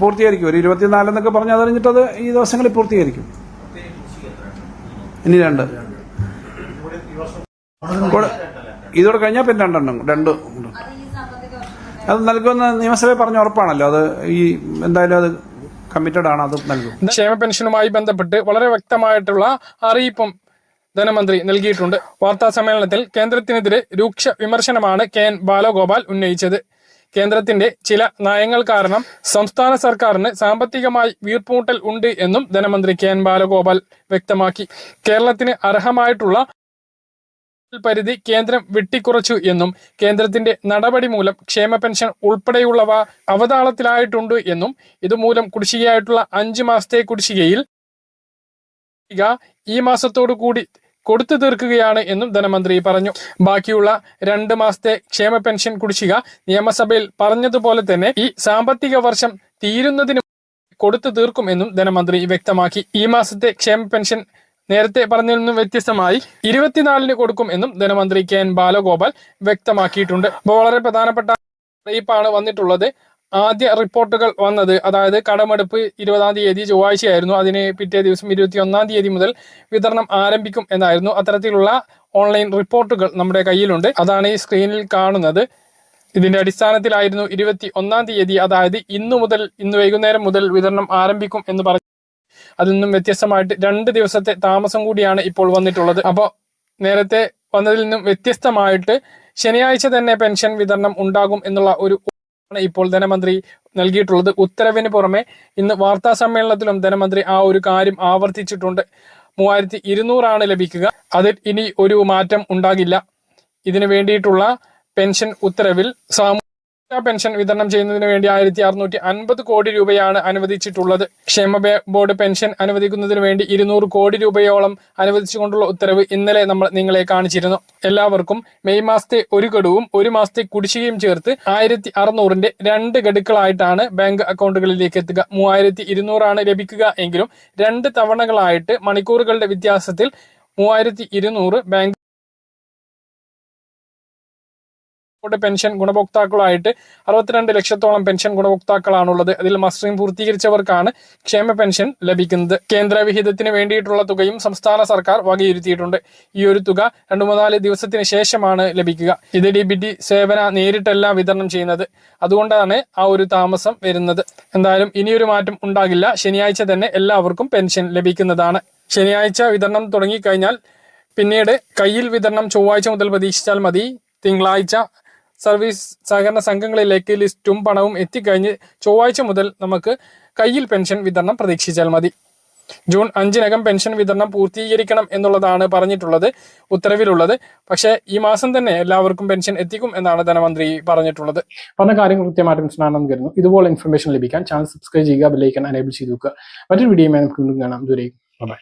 പൂർത്തീകരിക്കും. ഒരു ഇരുപത്തിനാലെന്നൊക്കെ എന്നൊക്കെ അതറിഞ്ഞിട്ട് അത് ഈ ദിവസങ്ങളിൽ പൂർത്തീകരിക്കും. ഇനി രണ്ട്. ഇതോടെ കഴിഞ്ഞാൽ പിന്നെ രണ്ടെണ്ണം. രണ്ട്. അത് നൽകുമെന്ന് നിയമസഭയിൽ പറഞ്ഞ ഉറപ്പാണല്ലോ. അത് ഈ എന്തായാലും അത് കമ്മിറ്റഡ് ആണ് അത് നൽകും. ക്ഷേമ പെൻഷനുമായി ബന്ധപ്പെട്ട് വളരെ വ്യക്തമായിട്ടുള്ള അറിയിപ്പും ധനമന്ത്രി നൽകിയിട്ടുണ്ട്. വാർത്താ സമ്മേളനത്തിൽ കേന്ദ്രത്തിനെതിരെ രൂക്ഷ വിമർശനമാണ് കെ എൻ ബാലഗോപാൽ ഉന്നയിച്ചത്. കേന്ദ്രത്തിന്റെ ചില നയങ്ങൾ കാരണം സംസ്ഥാന സർക്കാരിന് സാമ്പത്തികമായി വീർപ്പൂട്ടൽ ഉണ്ട് എന്നും ധനമന്ത്രി കെ എൻ ബാലഗോപാൽ വ്യക്തമാക്കി. കേരളത്തിന് അർഹമായിട്ടുള്ള പരിധി കേന്ദ്രം വെട്ടിക്കുറച്ചു എന്നും കേന്ദ്രത്തിന്റെ നടപടി മൂലം ക്ഷേമ പെൻഷൻ ഉൾപ്പെടെയുള്ളവ അവതാളത്തിലായിട്ടുണ്ട് എന്നും ഇതുമൂലം കുടിശ്ശികയായിട്ടുള്ള അഞ്ചു മാസത്തെ കുടിശ്ശികയിൽ കുടിശ്ശിക ഈ മാസത്തോടു കൂടി കൊടുത്തു തീർക്കുകയാണ് എന്നും ധനമന്ത്രി പറഞ്ഞു. ബാക്കിയുള്ള രണ്ട് മാസത്തെ ക്ഷേമ പെൻഷൻ കുടിശ്ശിക നിയമസഭയിൽ പറഞ്ഞതുപോലെ തന്നെ ഈ സാമ്പത്തിക വർഷം തീരുന്നതിന് കൊടുത്തു തീർക്കും എന്നും ധനമന്ത്രി വ്യക്തമാക്കി. ഈ മാസത്തെ ക്ഷേമ പെൻഷൻ നേരത്തെ പറഞ്ഞതിൽ നിന്നും വ്യത്യസ്തമായി ഇരുപത്തിനാലിന് കൊടുക്കും എന്നും ധനമന്ത്രി കെ എൻ ബാലഗോപാൽ വ്യക്തമാക്കിയിട്ടുണ്ട്. വളരെ പ്രധാനപ്പെട്ട അറിയിപ്പാണ് വന്നിട്ടുള്ളത്. ആദ്യ റിപ്പോർട്ടുകൾ വന്നത് അതായത് കടമെടുപ്പ് ഇരുപതാം തീയതി ചൊവ്വാഴ്ചയായിരുന്നു. അതിന് പിറ്റേ ദിവസം ഇരുപത്തി ഒന്നാം തീയതി മുതൽ വിതരണം ആരംഭിക്കും എന്നായിരുന്നു. അത്തരത്തിലുള്ള ഓൺലൈൻ റിപ്പോർട്ടുകൾ നമ്മുടെ കയ്യിലുണ്ട്. അതാണ് ഈ സ്ക്രീനിൽ കാണുന്നത്. ഇതിന്റെ അടിസ്ഥാനത്തിലായിരുന്നു ഇരുപത്തി ഒന്നാം തീയതി അതായത് ഇന്നു മുതൽ ഇന്ന് വൈകുന്നേരം മുതൽ വിതരണം ആരംഭിക്കും എന്ന് പറഞ്ഞു അതിൽ നിന്നും വ്യത്യസ്തമായിട്ട് രണ്ട് ദിവസത്തെ താമസം കൂടിയാണ് ഇപ്പോൾ വന്നിട്ടുള്ളത്. അപ്പോൾ നേരത്തെ വന്നതിൽ നിന്നും വ്യത്യസ്തമായിട്ട് ശനിയാഴ്ച തന്നെ പെൻഷൻ വിതരണം ഉണ്ടാകും എന്നുള്ള ഒരു ഇപ്പോൾ ധനമന്ത്രി നൽകിയിട്ടുള്ളത്. ഉത്തരവിന് പുറമെ ഇന്ന് വാർത്താ സമ്മേളനത്തിലും ധനമന്ത്രി ആ ഒരു കാര്യം ആവർത്തിച്ചിട്ടുണ്ട്. മൂവായിരത്തി ഇരുന്നൂറാണ് ലഭിക്കുക. അതിൽ ഇനി ഒരു മാറ്റം ഉണ്ടാകില്ല. ഇതിനു വേണ്ടിയിട്ടുള്ള പെൻഷൻ ഉത്തരവിൽ സാമൂഹിക പെൻഷൻ വിതരണം ചെയ്യുന്നതിന് വേണ്ടി ആയിരത്തി അറുന്നൂറ്റി അൻപത് കോടി രൂപയാണ് അനുവദിച്ചിട്ടുള്ളത്. ക്ഷേമ ബോർഡ് പെൻഷൻ അനുവദിക്കുന്നതിന് വേണ്ടി ഇരുന്നൂറ് കോടി രൂപയോളം അനുവദിച്ചുകൊണ്ടുള്ള ഉത്തരവ് ഇന്നലെ നമ്മൾ നിങ്ങളെ കാണിച്ചിരുന്നു. എല്ലാവർക്കും മെയ് മാസത്തെ ഒരു ഗഡുവും ഒരു മാസത്തെ കുടിശ്ശികയും ചേർത്ത് ആയിരത്തി അറുന്നൂറിന്റെ രണ്ട് ഗഡുക്കളായിട്ടാണ് ബാങ്ക് അക്കൗണ്ടുകളിലേക്ക് എത്തുക. മൂവായിരത്തി ഇരുന്നൂറാണ് ലഭിക്കുക എങ്കിലും രണ്ട് തവണകളായിട്ട് മണിക്കൂറുകളുടെ വ്യത്യാസത്തിൽ മൂവായിരത്തി ഇരുന്നൂറ് ബാങ്ക് യുടെ പെൻഷൻ ഗുണഭോക്താക്കളായിട്ട് അറുപത്തിരണ്ട് ലക്ഷത്തോളം പെൻഷൻ ഗുണഭോക്താക്കളാണുള്ളത്. അതിൽ മസ്റ്ററിംഗ് പൂർത്തീകരിച്ചവർക്കാണ് ക്ഷേമ പെൻഷൻ ലഭിക്കുന്നത്. കേന്ദ്ര വിഹിതത്തിന് വേണ്ടിയിട്ടുള്ള തുകയും സംസ്ഥാന സർക്കാർ വകയിരുത്തിയിട്ടുണ്ട്. ഈ ഒരു തുക രണ്ടു മൂന്നാൽ ദിവസത്തിന് ശേഷമാണ് ലഭിക്കുക. ഇത് ഡി ബി ടി സേവന നേരിട്ടല്ല വിതരണം ചെയ്യുന്നത്. അതുകൊണ്ടാണ് ആ ഒരു താമസം വരുന്നത്. എന്തായാലും ഇനിയൊരു മാറ്റം ഉണ്ടാകില്ല. ശനിയാഴ്ച തന്നെ എല്ലാവർക്കും പെൻഷൻ ലഭിക്കുന്നതാണ്. ശനിയാഴ്ച വിതരണം തുടങ്ങിക്കഴിഞ്ഞാൽ പിന്നീട് കയ്യിൽ വിതരണം ചൊവ്വാഴ്ച മുതൽ പ്രതീക്ഷിച്ചാൽ മതി. തിങ്കളാഴ്ച സർവീസ് സഹകരണ സംഘങ്ങളിലേക്ക് ലിസ്റ്റും പണവും എത്തിക്കഴിഞ്ഞ് ചൊവ്വാഴ്ച മുതൽ നമുക്ക് കയ്യിൽ പെൻഷൻ വിതരണം പ്രതീക്ഷിച്ചാൽ മതി. ജൂൺ അഞ്ചിനകം പെൻഷൻ വിതരണം പൂർത്തീകരിക്കണം എന്നുള്ളതാണ് പറഞ്ഞിട്ടുള്ളത് ഉത്തരവിലുള്ളത്. പക്ഷേ ഈ മാസം തന്നെ എല്ലാവർക്കും പെൻഷൻ എത്തിക്കും എന്നാണ് ധനമന്ത്രി പറഞ്ഞിട്ടുള്ളത്. പറഞ്ഞ കാര്യങ്ങൾ കൃത്യമായിട്ട് മനസ്സിലാണെന്ന് കരുതുന്നു. ഇതുപോലെ ഇൻഫർമേഷൻ ലഭിക്കാൻ ചാനൽ സബ്സ്ക്രൈബ് ചെയ്യുക ബെല്ലൈക്കൻ അനേബിൾ ചെയ്തു വെക്കുക. മറ്റൊരു വീഡിയോയുമായി നമുക്ക് വീണ്ടും കാണാം. ദൂരേക്കും ബൈ